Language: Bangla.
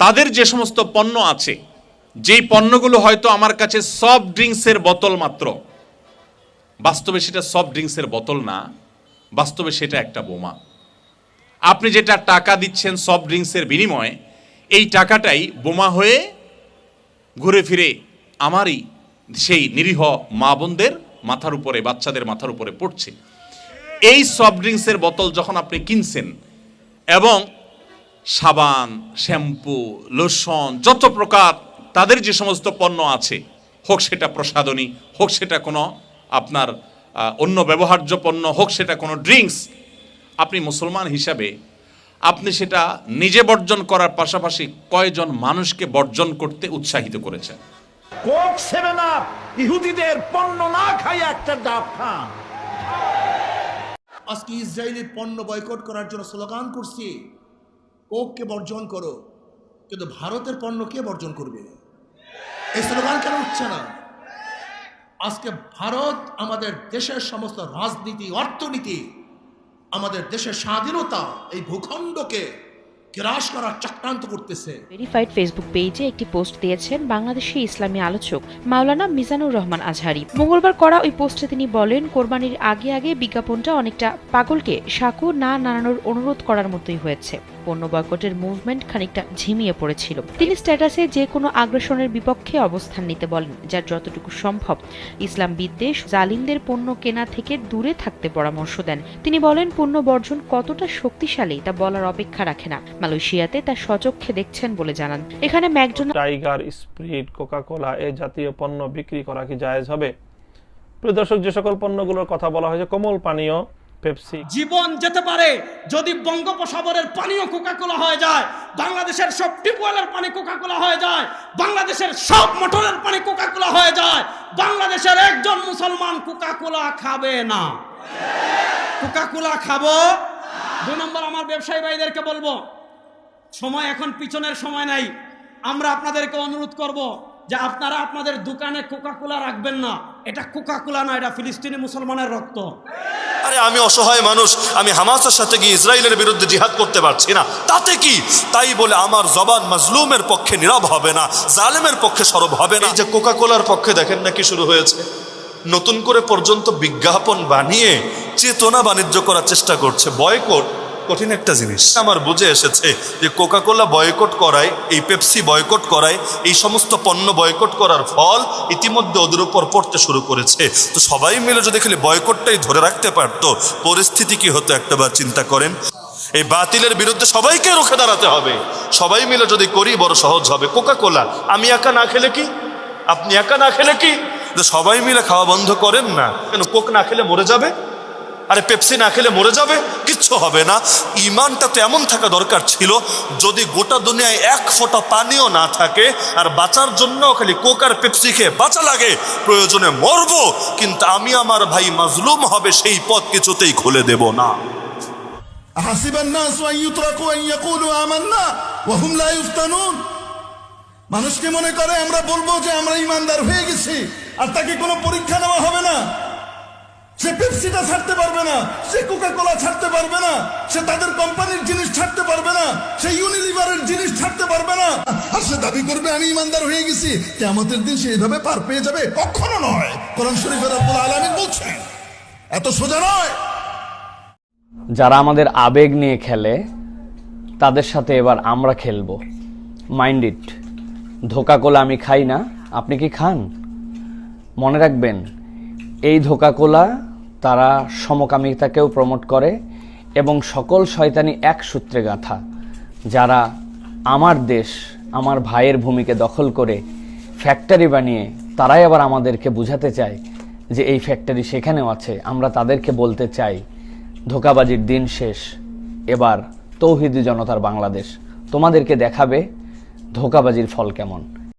তাদের যে সমস্ত পণ্য আছে, যেই পণ্যগুলো হয়তো আমার কাছে সফট ড্রিঙ্কসের বোতল মাত্র, বাস্তবে সেটা সফট ড্রিঙ্কসের বোতল না, বাস্তবে সেটা একটা বোমা। আপনি যেটা টাকা দিচ্ছেন সফট ড্রিঙ্কসের বিনিময়ে, এই টাকাটাই বোমা হয়ে ঘুরে ফিরে আমারই সেই নিরীহ মা বোনদের মাথার উপরে, বাচ্চাদের মাথার উপরে পড়ছে। এই সফট ড্রিঙ্কসের বোতল যখন আপনি কিনছেন এবং সাবান শ্যাম্পু লোশন যত প্রকার তাদের যে সমস্ত পণ্য আছে হোক সেটা প্রসাধনী হোক সেটা কোনো আপনার অন্য ব্যবহার্য পণ্য হোক সেটা কোনো ড্রিঙ্কস আপনি মুসলমান হিসাবে আপনি সেটা নিজে বর্জন করার পাশাপাশি কয়জন মানুষকে বর্জন করতে উৎসাহিত করেছেন? কোক সেভেন আপ ইহুদিদের পণ্য না খাই একটা ডাব খান। আজকে ইসরায়েলি পণ্য বয়কট করার জন্য স্লোগান করছি। কোককে বর্জন করো, কিন্তু ভারতের পণ্য কে বর্জন করবে? এই স্লোগান কেন উঠছে না? আজকে ভারত আমাদের দেশের সমস্ত রাজনীতি, অর্থনীতি, আমাদের দেশের স্বাধীনতা, এই ভূখণ্ডকে গ্রাস করার চক্রান্ত করতেছে। ভেরিফাইড ফেসবুক পেজে একটি পোস্ট দিয়েছেন বাংলাদেশি ইসলামী আলোচক মাওলানা মিজানুর রহমান আজহারি। মঙ্গলবার করা ওই পোস্টে তিনি বলেন, কোরবানির আগে আগে বিজ্ঞাপনটা অনেকটা পাগলকে, সাকু না নাড়ানোর অনুরোধ করার মতোই হয়েছে। পণ্য বয়কটের মুভমেন্ট খানিকটা ঝিমিয়ে পড়েছিল। তিনি স্ট্যাটাসে যে কোনো আগ্রাসনের বিপক্ষে অবস্থান নিতে বলেন, যার যতটুকু সম্ভব। ইসলাম বিদ্বেষ জালিমদের পণ্য কেনা থেকে দূরে থাকতে পরামর্শ দেন। তিনি বলেন, পণ্য বর্জন কতটা শক্তিশালী তা বলার অপেক্ষা রাখে না। মালয়েশিয়াতে তা সচক্ষে দেখছেন বলে জানান। এখানে McDonald Tiger Sprite, Coca Cola এ জাতীয় পণ্য বিক্রি করা কি জায়েজ হবে? প্রিয় দর্শক, যে সকল পণ্যগুলোর কথা বলা হয়েছে, কোমল পানীয় পেপসি। জীবন যেতে পারে যদি বঙ্গোপসাগরের পানিও কোকাকোলা হয়ে যায়, বাংলাদেশের সব টিউবওয়েলের পানি কোকাকোলা হয়ে যায়, বাংলাদেশের সব মোটরের পানি কোকাকোলা হয়ে যায়, বাংলাদেশের একজন মুসলমান কোকাকোলা খাবে না। কোকাকোলা খাব? দুই নম্বর, আমার ব্যবসায়ী ভাইদেরকে বলব, সময় এখন পিছনের সময় নাই, আমরা আপনাদেরকে অনুরোধ করব যে আপনারা আপনাদের দোকানে কোকাকোলা রাখবেন না। এটা কোকাকোলা না এটা ফিলিস্তিনি মুসলমানের রক্ত। আরে আমি অসহায় মানুষ আমি হামাসের সাথে গিয়ে ইসরায়েলের বিরুদ্ধে জিহাদ করতে পারছি না? তাতে কি? তাই বলে আমার জবান মাজলুমের পক্ষে নীরব হবে না জালেমের পক্ষে সরব হবে না। এই যে কোকা কোলার পক্ষে দেখেন নাকি শুরু হয়েছে? নতুন করে পর্যন্ত বিজ্ঞাপন বানিয়ে চেতনা বাণিজ্য করার চেষ্টা করছে। বয়কট কঠিন একটা জিনিস। আমার বুঝে এসেছে যে কোকা কোলা বয়কট করায়, এই পেপসি বয়কট করায়, এই সমস্ত পণ্য বয়কট করার ফল ইতিমধ্যে ওদের উপর পড়তে শুরু করেছে। তো সবাই মিলে যদি খালি বয়কটটাই ধরে রাখতে পারতো, পরিস্থিতি কি হতো একটাবার চিন্তা করেন? এই বাতিলের বিরুদ্ধে সবাইকে রুখে দাঁড়াতে হবে। সবাই মিলে যদি করি, বড় সহজ হবে। কোকা কোলা আমি একা না খেলে কি? আপনি একা না খেলে কি? সবাই মিলে খাওয়া বন্ধ করেন না। কেন কোক না খেলে মরে যাবে? আরে পেপসি না খেলে মরে যাবে? কিচ্ছু হবে না। ইমানটা তো এমন থাকা দরকার ছিল, যদি গোটা দুনিয়ায় এক ফোঁটা পানিও না থাকে, আর বাঁচার জন্য খালি কোকার পেপসি খেয়ে বাঁচা লাগে, প্রয়োজনে মরব, কিন্তু আমি আমার ভাই মাজলুম হবে, সেই পথ কিছুতেই খুলে দেব না। মানুষকে মনে করে, আমরা বলব যে আমরা ইমানদার হয়ে গেছি, আর তাকে কোনো পরীক্ষা নেওয়া হবে না। সে পেপসিটা ছাড়তে পারবে না, সে কোকা কোলা ছাড়তে পারবে না, সে তাদের কোম্পানির জিনিস ছাড়তে পারবে না, সে ইউনিলিভারের জিনিস ছাড়তে পারবে না। আর সে দাবি করবে, আমি ইমানদার হয়ে গেছি। আমাদের দিন সে এইভাবে পার পেয়ে যাবে কখনো নয়, কোরআন শরীফের আব্বুল আলমিন বলছেন, এত সোজা নয়। যারা আমাদের আবেগ নিয়ে খেলে, তাদের সাথে এবার আমরা খেলব। মাইন্ড ইট ধোকা কোলা আমি খাই না, আপনি কি খান? মনে রাখবেন, এই ধোকা কোলা তারা সমকামিতাকেও প্রমোট করে এবং সকল শয়তানি এক সূত্রে গাঁথা, যারা আমার দেশ, আমার ভাইয়ের ভূমিকে দখল করে ফ্যাক্টরি বানিয়ে তারাই আবার আমাদেরকে বুঝাতে চায় যে এই ফ্যাক্টরি সেখানেও আছে। আমরা তাদেরকে বলতে চাই, ধোকাবাজির দিন শেষ, এবার তৌহিদি জনতার বাংলাদেশ। তোমাদেরকে দেখাবে ধোকাবাজির ফল কেমন।